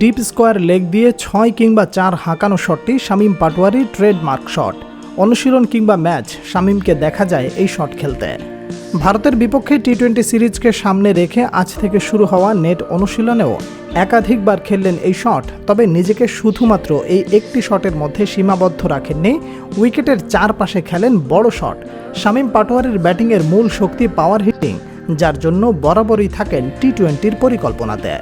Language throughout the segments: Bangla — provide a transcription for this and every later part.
ডিপ স্কোয়ার লেগ দিয়ে ছয় কিংবা চার হাঁকানো শটটি শামীম পাটোয়ারির ট্রেডমার্ক শট অনুশীলন কিংবা ম্যাচ শামীমকে দেখা যায় এই শট খেলতে। ভারতের বিপক্ষে টি টোয়েন্টি সিরিজকে সামনে রেখে আজ থেকে শুরু হওয়া নেট অনুশীলনেও একাধিকবার খেললেন এই শট তবে নিজেকে শুধুমাত্র এই একটি শটের মধ্যে সীমাবদ্ধ রাখেননি, উইকেটের চারপাশে খেলেন বড় শট শামীম পাটোয়ারির ব্যাটিংয়ের মূল শক্তি পাওয়ার হিটিং যার জন্য বরাবরই থাকেন টি টোয়েন্টির পরিকল্পনাতে।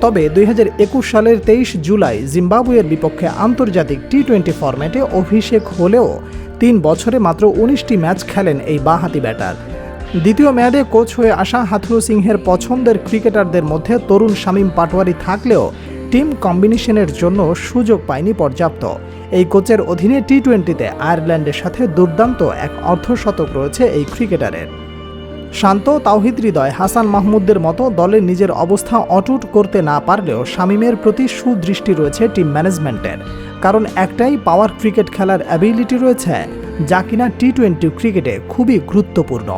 তবে দুই হাজার একুশ সালের তেইশ জুলাই জিম্বাবুয়ের বিপক্ষে আন্তর্জাতিক টি টোয়েন্টি ফরম্যাটে অভিষেক হলেও তিন বছরে মাত্র উনিশটি ম্যাচ খেলেন এই বাঁহাতি ব্যাটার। দ্বিতীয় মেয়াদে কোচ হয়ে আসা হাথরু সিংহের পছন্দের ক্রিকেটারদের মধ্যে তরুণ শামীম পাটোয়ারি থাকলেও টিম কম্বিনেশনের জন্য সুযোগ পায়নি পর্যাপ্ত। এই কোচের অধীনে টি টোয়েন্টিতে আয়ারল্যান্ডের সাথে দুর্দান্ত এক অর্ধশতক রয়েছে এই ক্রিকেটারের। শান্ত তাওহিদ হৃদয় হাসান মাহমুদদের মতো দলের নিজের অবস্থা অটুট করতে না পারলেও শামীমের প্রতি সুদৃষ্টি রয়েছে টিম ম্যানেজমেন্টের। কারণ একটাই পাওয়ার ক্রিকেট খেলার অ্যাবিলিটি রয়েছে, যা কিনা টি টোয়েন্টি ক্রিকেটে খুবই গুরুত্বপূর্ণ।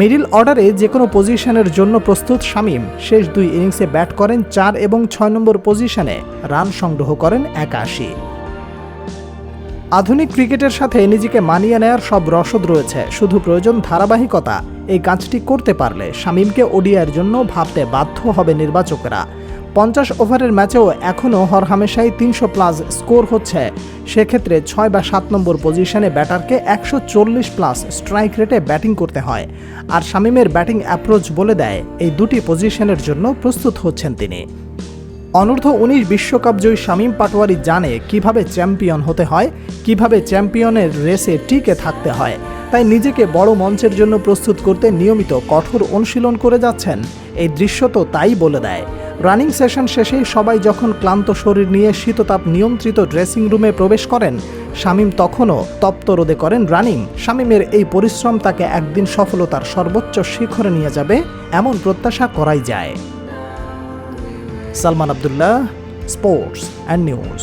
মিডিল অর্ডারে যে কোনো পজিশনের জন্য প্রস্তুত শামীম শেষ দুই ইনিংসে ব্যাট করেন চার এবং ছয় নম্বর পজিশনে, রান সংগ্রহ করেন একাশি। আধুনিক ক্রিকেটের সাথে নিজেকে মানিয়ে নেয়ার সব রসদ রয়েছে। শুধু প্রয়োজন ধারাবাহিকতা। এই কাজটি করতে পারলে শামীমকে ওডিআর জন্য ভাবতে বাধ্য হবে নির্বাচকরা। পঞ্চাশ ওভারের ম্যাচেও এখনও হরহামেশাই তিনশো প্লাস স্কোর হচ্ছে। সেক্ষেত্রে ছয় বা সাত নম্বর পজিশনে ব্যাটারকে একশো চল্লিশ প্লাস স্ট্রাইক রেটে ব্যাটিং করতে হয়। আর শামীমের ব্যাটিং অ্যাপ্রোচ বলে দেয়, এই দুটি পজিশনের জন্য প্রস্তুত হচ্ছেন তিনি। অনূর্ধ্ব উনিশ বিশ্বকাপ জয়ী শামীম পাটোয়ারি জানে কীভাবে চ্যাম্পিয়ন হতে হয়, কীভাবে চ্যাম্পিয়নের রেসে টিকে থাকতে হয়। তাই নিজেকে বড় মঞ্চের জন্য প্রস্তুত করতে নিয়মিত কঠোর অনুশীলন করে যাচ্ছেন। এই দৃশ্য তো তাই বলে দেয়। রানিং সেশন শেষে সবাই যখন ক্লান্ত শরীর নিয়ে শীততাপ নিয়ন্ত্রিত ড্রেসিং রুমে প্রবেশ করেন, শামীম তখনও তপ্ত রোদে করেন রানিং। শামীমের এই পরিশ্রম তাকে একদিন সফলতার সর্বোচ্চ শিখরে নিয়ে যাবে, এমন প্রত্যাশা করাই যায়। Salman Abdullah sports and news